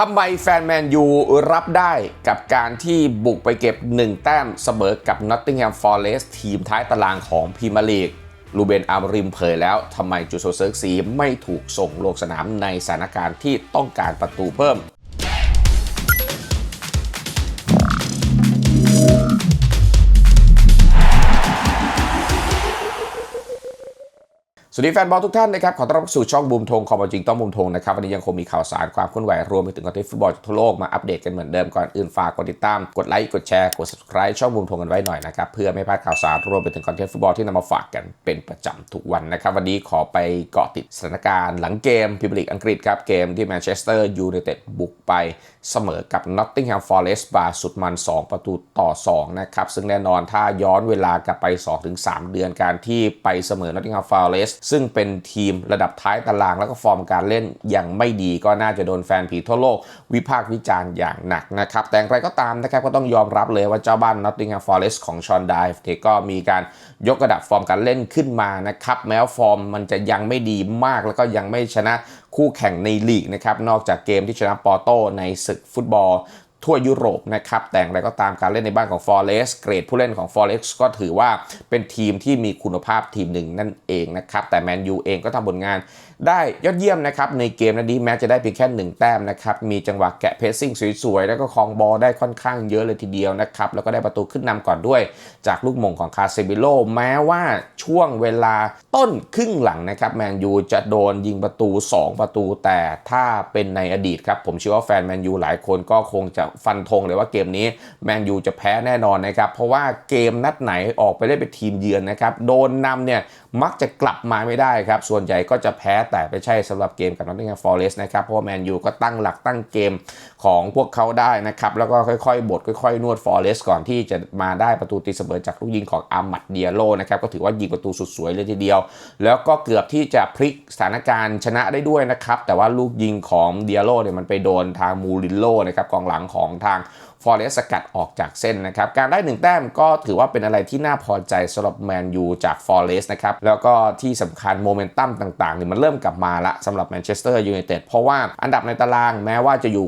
ทำไมแฟนแมนยูรับได้กับการที่บุกไปเก็บ 1 แต้มเสมอกับนอตติงแฮมฟอร์เรสทีมท้ายตารางของพรีเมียร์ลีกลูเบนอามริมเผยแล้วทำไมจูโซเซิร์กซีไม่ถูกส่งลงสนามในสถานการณ์ที่ต้องการประตูเพิ่ม สวัสดีแฟนบอลทุกท่านนะครับ ขอต้อนรับสู่ช่องบูมทงคอมจริงต้องบูมทงนะครับ วันนี้ยังคงมีข่าวสารความเคลื่อนไหวรวมไปถึงคอนเทนต์ฟุตบอลทั่วโลกมาอัปเดตกันเหมือนเดิมก่อนอื่นฝากกดติดตาม กดไลค์กดแชร์กด subscribe ช่องบูมทงกันไว้หน่อยนะครับ เพื่อไม่พลาดข่าวสารรวมไปถึงคอนเทนต์ฟุตบอลที่นำมาฝากกันเป็นประจำทุกวันนะครับ วันนี้ขอไปเกาะติดสถานการณ์หลังเกมพรีเมียร์ลีกอังกฤษครับเกมที่แมนเชสเตอร์ยูไนเต็ดบุกไปเสมอกับ Nottingham Forest บาสุดมัน 2 ประตูต่อ2นะครับซึ่งแน่นอนถ้าย้อนเวลากลับไป 2-3 เดือนการที่ไปเสมอ Nottingham Forest ซึ่งเป็นทีมระดับท้ายตารางแล้วก็ฟอร์มการเล่นย่างไม่ดีก็น่าจะโดนแฟนผีทั่วโลก วิพากษ์วิจารณ์อย่างหนักนะครับ แต่อย่างไรก็ตามนะครับก็ต้องยอมรับเลยว่าเจ้าบ้าน Nottingham Forest ของชอนไดฟ์เก็มีการยกระดับฟอร์มการเล่นขึ้นมานะครับแม้ว่าฟอร์มมันจะยังไม่ดีมากแล้วก็ยังไม่ชนะคู่แข่งในลีกนะครับนอกจากเกมที่ชนะปอร์โตในศึกฟุตบอล ทั่วยุโรปนะครับ แต่อย่างไรก็ตามการเล่นในบ้านของ Forest เกรดผู้เล่นของ Forest ก็ถือว่าเป็นทีมที่มีคุณภาพทีมหนึ่งนั่นเองนะครับ แต่แมนยูเองก็ทำผลงานได้ยอดเยี่ยมนะครับ ในเกมนี้แม้จะได้เพียงแค่ 1 แต้มนะครับ มีจังหวะแกะเพสซิ่งสวยๆ แล้วก็คลองบอลได้ค่อนข้างเยอะเลยทีเดียวนะครับ แล้วก็ได้ประตูขึ้นนำก่อนด้วย จากลูกมงของคาเซบิโลแม้ว่าช่วงเวลาต้นครึ่งหลังนะครับแมนยูจะโดนยิงประตู 2 ประตูแต่ถ้าเป็นในอดีตครับผมเชื่อว่าแฟนแมนยูหลายคนก็คงจะฟันธงเลยว่าเกมนี้แมนยูจะแพ้แน่นอนนะครับ เพราะว่าเกมนัดไหนออกไปได้เป็นทีมเยือนนะครับ โดนนำเนี่ยมักจะกลับมาไม่ได้ครับ ส่วนใหญ่ก็จะแพ้แต่ไม่ใช่สำหรับเกมกับนอตติงแฮมฟอร์เรสต์นะครับ เพราะว่าแมนยูก็ตั้งหลักตั้งเกมของพวกเขาได้นะครับ แล้วก็ค่อยๆ บดค่อยๆ นวดฟอร์เรสต์ก่อนที่จะมาได้ประตูตีเสมอจากลูกยิงของอามัดเดียโลนะครับ ก็ถือว่ายิงประตูสุดสวยเลยทีเดียว แล้วก็เกือบที่จะพลิกสถานการณ์ชนะได้ด้วยนะครับ แต่ว่าลูกยิงของเดียโลเนี่ยมันไปโดนทางมูรินโลนะครับกองหลังของทางฟอร์เรสสกัดออกจากเส้นนะครับ การได้ 1 แต้มก็ถือว่าเป็นอะไรที่น่าพอใจสำหรับแมนยูจากฟอร์เรสนะครับ แล้วก็ที่สำคัญโมเมนตัมต่างๆเนี่ยมันเริ่มกลับมาละสำหรับแมนเชสเตอร์ยูไนเต็ดเพราะว่าอันดับในตารางแม้ว่าจะอยู่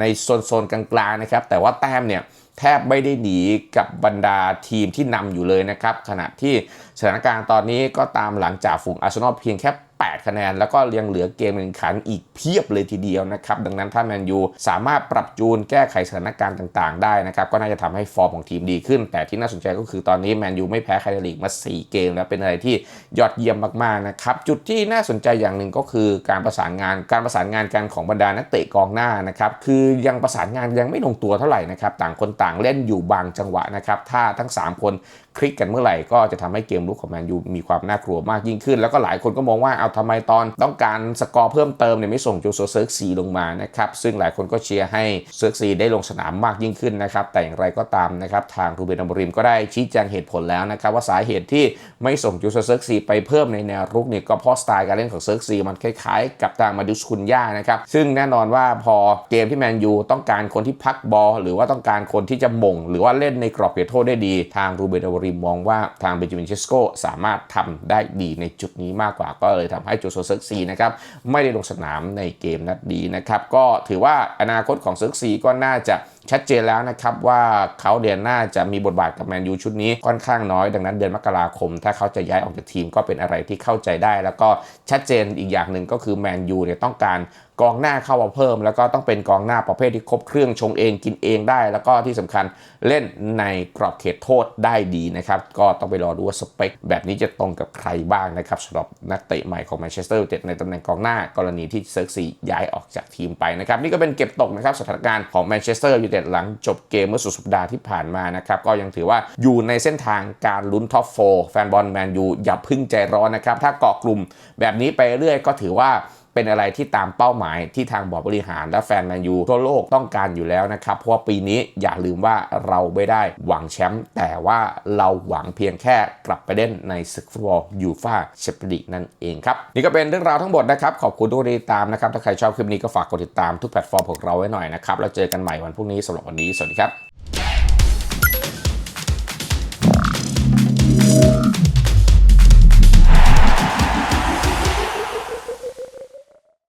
ในโซนๆกลางๆนะครับแต่ว่าแต้มเนี่ยแทบไม่ได้หนีกับบรรดาทีมที่นำอยู่เลยนะครับ ขณะที่สถานการณ์ตอนนี้ก็ตามหลังจากฝูงอาร์เซนอลเพียงแค่ 8 คะแนน แล้วก็ยังเหลือเกมแข่งขันอีกเพียบเลยทีเดียวนะครับ ดังนั้นถ้าแมนยูสามารถปรับจูนแก้ไขสถานการณ์ต่างๆ ได้นะครับ ก็น่าจะทำให้ฟอร์มของทีมดีขึ้น แต่ที่น่าสนใจก็คือตอนนี้แมนยูไม่แพ้ใครในลีกมา 4 เกม แล้วเป็นอะไรที่ยอดเยี่ยมมากๆนะครับจุดที่น่าสนใจอย่างหนึ่งก็คือการประสานงานการประสานงานกันของบรรดานักเตะกองหน้านะครับคือยังประสานงานยังไม่ลงตัวเท่าไหร่นะครับ ต่างคนต่างเล่นอยู่บางจังหวะนะครับ ถ้าทั้ง 3 คนคลิกกันเมื่อไหร่ก็จะทำให้เกมลุกของแมนยูมีความน่ากลัวมากยิ่งขึ้น แล้วก็หลายคนก็มองว่าเอาทำไมตอนต้องการสกอร์เพิ่มเติมเนี่ยไม่ส่งจูโซเซิร์กซีลงมานะครับ ซึ่งหลายคนก็เชียร์ให้เซิร์กซีได้ลงสนามมากยิ่งขึ้นนะครับ แต่อย่างไรก็ตามนะครับ ทางรูเบนอมริมก็ได้ชี้แจงเหตุผลแล้วนะครับว่าสาเหตุที่ไม่ส่งจูโซเซิร์กซีไปเพิ่มในแนวรุกเนี่ยก็เพราะสไตล์การเล่นของเซิร์กซีมันคล้ายๆ กับทางมาดุสคุนย่านะครับซึ่งแน่นอนว่าพอเกมที่แมนยูต้องการคนที่พักบอลหรือว่าต้องการคนที่จะมง หรือว่าเล่นในกรอบเขตโทษได้ดี ทางรูเบนอวริมมองว่าทางเบนจามินเชสโกสามารถทำได้ดีในจุดนี้มากกว่า ก็เลยทำให้โจโซเซิร์กซีนะครับไม่ได้ลงสนามในเกมนัดดีนะครับก็ถือว่าอนาคตของเซิร์กซีก็น่าจะชัดเจนแล้วนะครับว่าเขาเดือนหน้าจะมีบทบาทกับแมนยูชุดนี้ค่อนข้างน้อย ดังนั้นเดือนมกราคม ถ้าเขาจะย้ายออกจากทีมก็เป็นอะไรที่เข้าใจได้ แล้วก็ชัดเจนอีกอย่างหนึ่งก็คือแมนยูเนี่ยต้องการกองหน้าเข้ามาเพิ่ม แล้วก็ต้องเป็นกองหน้าประเภทที่ครบเครื่องชงเองกินเองได้ แล้วก็ที่สำคัญเล่นในกรอบเขตโทษได้ดีนะครับก็ต้องไปรอดูว่าสเปค แบบนี้จะตรงกับใครบ้างนะครับสำหรับนักเตะใหม่ของแมนเชสเตอร์ยูไนเต็ดในตำแหน่งกองหน้ากรณีที่เซิร์กซีย้ายออกจากทีมไปนะครับนี่ก็เป็นเก็บตกนะครับสถานการณ์ของแมนเชสเตอร์ยูไนเต็ดหลังจบเกมเมื่อสุดสัปดาห์ที่ผ่านมานะครับ ก็ยังถือว่าอยู่ในเส้นทางการลุ้นท็อปโฟแฟนบอลแมนยูอย่าพึ่งใจร้อนนะครับ ถ้าเกาะกลุ่มแบบนี้ไปเรื่อยก็ถือว่า เป็นอะไรที่ตามเป้าหมายที่ทางบอร์ดบริหารและแฟนแมนยูทั่วโลกต้องการอยู่แล้วนะครับ เพราะว่าปีนี้อย่าลืมว่าเราไม่ได้หวังแชมป์แต่ว่าเราหวังเพียงแค่กลับไปเล่นในศึกฟุตบอลยูฟ่าแชมเปี้ยนลีกนั่นเองครับ นี่ก็เป็นเรื่องราวทั้งหมดนะครับ ขอบคุณทุกที่ติดตามนะครับ ถ้าใครชอบคลิปนี้ก็ฝากกดติดตามทุกแพลตฟอร์มของเราไว้หน่อยนะครับแล้วเจอกันใหม่วันพรุ่งนี้สำหรับวันนี้สวัสดีครับ